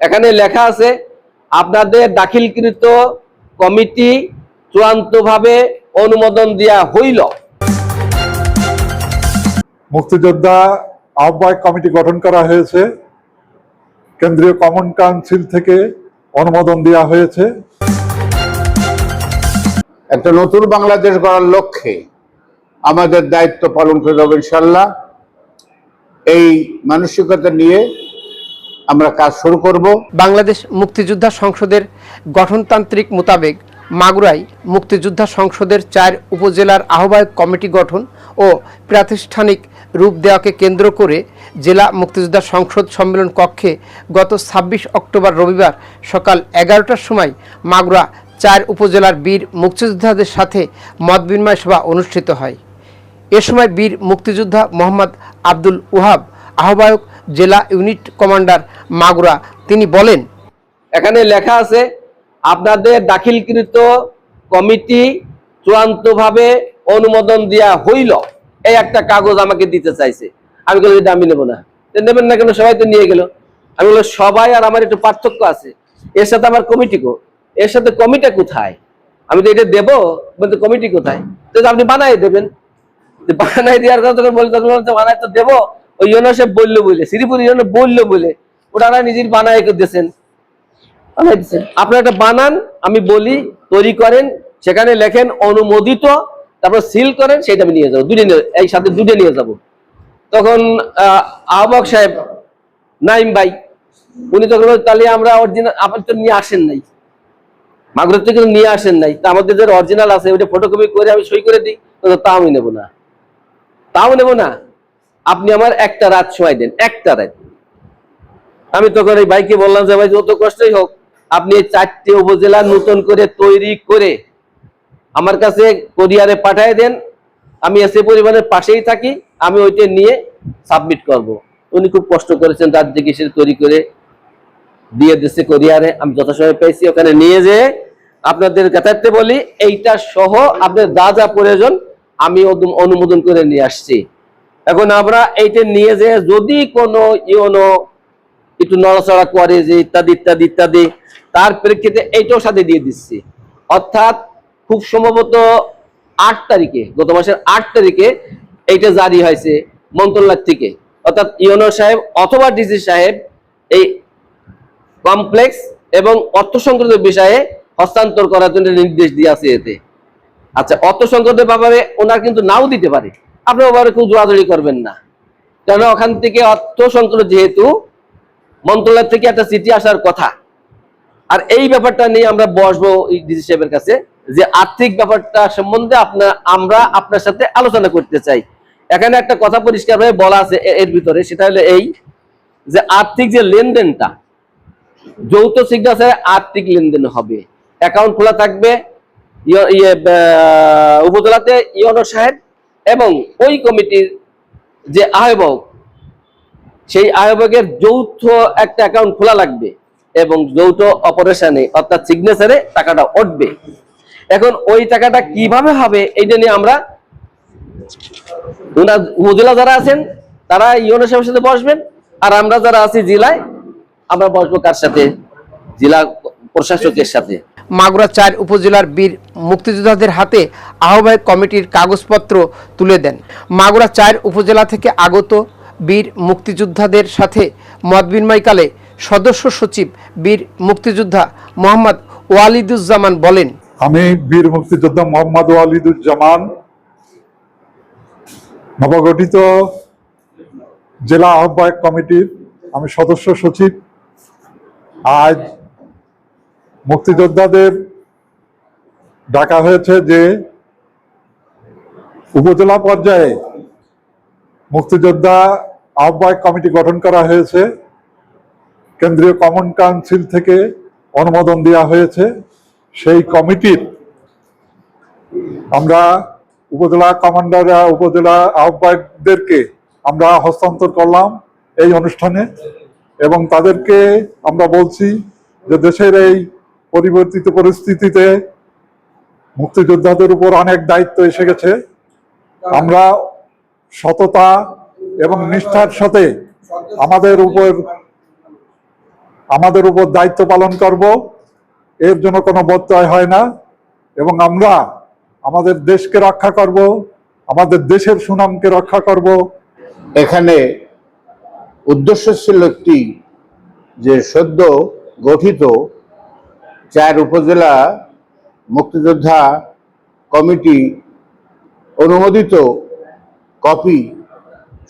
এখানে লেখা আছে আপনাদের দাখিলকৃত কমিটি চূড়ান্তভাবে অনুমোদন দেওয়া হইল। মুক্তিযোদ্ধা আহ্বায়ক কমিটি গঠন করা হয়েছে। কেন্দ্রীয় কমন কাউন্সিল থেকে অনুমোদন দেওয়া হয়েছে। একটা নতুন বাংলাদেশ গড়ার লক্ষ্যে আমাদের দায়িত্ব পালন করে যাব ইনশাল্লাহ এই মানসিকতা নিয়ে আমরা কাজ শুরু করব। বাংলাদেশ মুক্তিযোদ্ধা সংসদের গঠনতান্ত্রিক মোতাবেক মাগুরায় মুক্তিযোদ্ধা সংসদের চার উপজেলার আহ্বায়ক কমিটি গঠন ও প্রাতিষ্ঠানিক রূপ দেওয়াকে কেন্দ্র করে জেলা মুক্তিযোদ্ধা সংসদ সম্মেলন কক্ষে গত ছাব্বিশ অক্টোবর রবিবার সকাল এগারোটার সময় মাগুরা চার উপজেলার বীর মুক্তিযোদ্ধাদের সাথে মত বিনিময় সভা অনুষ্ঠিত হয়। এ সময় বীর মুক্তিযোদ্ধা মোহাম্মদ আব্দুল ওহাব আহ্বায়ক জেলা ইউনিট কমান্ডার মাগুরা, তিনি বলেন, এখানে লেখা আছে, আপনাদের দাখিলকৃত কমিটি চূড়ান্তভাবে অনুমোদন দেওয়া হইল। এই একটা কাগজ আমাকে দিতে চাইছে। আমি বললাম, এটা আমি নেব না। নেবেন না কেন? সবাই তো নিয়ে গেল। আমি বললাম, সবাই আর আমার একটু পার্থক্য আছে। এর সাথে আমার কমিটি কো? এর সাথে কমিটা কোথায়? আমি তো এটা দেবো বলতে কমিটি কোথায়? তো আপনি বানাই দেবেন। বানাই দেওয়ার কথা বলতে বানাই তো দেবো। ওই ইউনিসেফ বলল বলে শ্রীপুর ইউনিট বলল বলে ওনারা নিজের বানাই দিয়েছেন। বানাই দিচ্ছেন আপনারা একটা বানান আমি বলি তৈরি করেন সেখানে লেখেন অনুমোদিত তারপর সিল করেন সেটা আমি নিয়ে যাব দুটো নিয়ে এই সাথে দুটো নিয়ে যাব। তখন আহ, সাহেব নাইম ভাই উনি তখন তাহলে আমরা অরিজিনাল আপনি তো নিয়ে আসেন নাই। মাগুরের থেকে নিয়ে আসেন নাই। তা আমাদের যে অরিজিনাল আছে ওইটা ফটোকপি করে আমি সই করে দিই। তো তা আমি নেব না। তাও নেব না। আপনি আমার একটা রাত সময় দেন, একটা রাত। আমি তখন এই ভাইকে বললাম যে, ভাই, যত কষ্টই হোক, আপনি এই চারটে উপজেলা নতুন করে তৈরি করে আমার কাছে কোরিয়ারে পাঠিয়ে দেন। আমি এসে পরিবারের পাশেই থাকি, আমি ওইটা নিয়ে সাবমিট করব। উনি খুব কষ্ট করেছেন রাত জেগে সে তৈরি করে দিয়ে দিচ্ছে কোরিয়ারে। আমি যথাসময় পেয়েছি, ওখানে নিয়ে যেয়ে আপনাদের কথাতে বলি, এইটা সহ আপনার যা যা প্রয়োজন, আমি অনুমোদন করে নিয়ে আসছি। এখন আমরা এইটা নিয়ে যে যদি কোনো ইউনো একটু নড়াচড়া করে যে ইত্যাদি ইত্যাদি ইত্যাদি, তার প্রেক্ষিতে এইটাও সাথে দিয়ে দিচ্ছি। অর্থাৎ খুব সম্ভবত আট তারিখে, গত মাসের আট তারিখে এইটা জারি হয়েছে মন্ত্রণালয় থেকে। অর্থাৎ ইউনো সাহেব অথবা ডিসি সাহেব এই কমপ্লেক্স এবং অর্থ সংক্রান্ত বিষয়ে হস্তান্তর করার জন্য নির্দেশ দিয়ে আছে এতে। আচ্ছা অর্থ সংক্রান্ত ব্যাপারে ওনার কিন্তু নাও দিতে পারে। আপনি ব্যাপারে খুব জোরাজুরি করবেন না। কেন? ওখান থেকে অর্থ সংক্রান্ত যেহেতু মন্ত্রণালয় থেকে একটা চিঠি আসার কথা। আর এই ব্যাপারটা নিয়ে আমরা বসবো ডিসি সাহেবের কাছে যে আর্থিক ব্যাপারটা সম্বন্ধে আপনার আমরা আপনার সাথে আলোচনা করতে চাই। এখানে একটা কথা পরিষ্কারভাবে বলা আছে এর ভিতরে সেটা হলো এই যে আর্থিক যে লেনদেনটা যৌথ সিগনেচারে আর্থিক লেনদেন হবে। অ্যাকাউন্ট খোলা থাকবে ইয়ে, উপজেলাতে ইয়নো সাহেব এবং ওই কমিটির যে আহ্বায়ক, সেই আহ্বায়কের যৌথ একটা অ্যাকাউন্ট খোলা লাগবে এবং যৌথ অপারেশনে অর্থাৎ সিগনেচারে টাকাটা উঠবে। এখন ওই টাকাটা কীভাবে হবে এইটা নিয়ে আমরা উপজেলা যারা আছেন, তারা ইউনো সাহেবের সাথে বসবেন, আর আমরা যারা আছি জেলায়, আমরা বসবো কার সাথে? জেলা প্রশাসকের সাথে। মাগুরা চার উপজেলার বীর মুক্তিযোদ্ধাদের হাতে আহ্বায়ক কমিটির কাগজপত্র তুলে দেন। মাগুরা চার উপজেলা থেকে আগত বীর মুক্তিযোদ্ধাদের সাথে মত বিনিময়কালে সদস্য সচিব বীর মুক্তিযোদ্ধা মোহাম্মদ ওয়ালিদুজ্জামান বলেন, আমি বীর মুক্তিযোদ্ধা মোহাম্মদ ওয়ালিদুজ্জামান, নবগঠিত জেলা আহ্বায়ক কমিটির আমি সদস্য সচিব। আজ মুক্তিযোদ্ধাদের ডাকা হয়েছে যে উপজেলা পর্যায়ে মুক্তিযোদ্ধা আহ্বায়ক কমিটি গঠন করা হয়েছে। কেন্দ্রীয় কমন কাউন্সিল থেকে অনুমোদন দেওয়া হয়েছে। সেই কমিটির আমরা উপজেলা কমান্ডাররা, উপজেলা আহ্বায়কদেরকে আমরা হস্তান্তর করলাম এই অনুষ্ঠানে এবং তাদেরকে আমরা বলছি যে দেশের এই পরিবর্তিত পরিস্থিতিতে মুক্তিযোদ্ধাদের উপর অনেক দায়িত্ব এসে গেছে। আমরা সততা এবং নিষ্ঠার সাথে আমাদের উপর আমাদের উপর দায়িত্ব পালন করব। এর জন্য কোনো বত্যয় হয় না এবং আমরা আমাদের দেশকে রক্ষা করব, আমাদের দেশের সুনামকে রক্ষা করব। এখানে উদ্দেশ্য ছিল একটি যে সদ্য গঠিত চার উপজেলা মুক্তিযোদ্ধা কমিটি অনুমোদিত কপি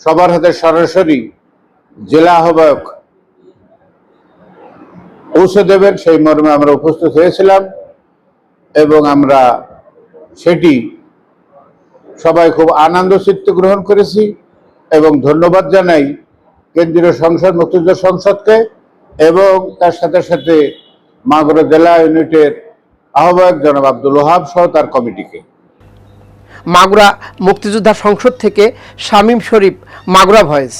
সবার হাতে সরাসরি জেলা আহ্বায়ক পৌঁছে দেবেন সেই মর্মে আমরা উপস্থিত হয়েছিলাম এবং আমরা সেটি সবাই খুব আনন্দ চিত্তে গ্রহণ করেছি এবং ধন্যবাদ জানাই কেন্দ্রীয় সংসদ মুক্তিযুদ্ধ সংসদকে এবং তার সাথে সাথে মাগুরা জেলা ইউনিটের আহ্বায়ক জনাব আব্দুল ওহাব সহ তার কমিটিকে। মাগুরা মুক্তিযোদ্ধা সংসদ থেকে শামীম শরীফ, মাগুরা ভয়েস।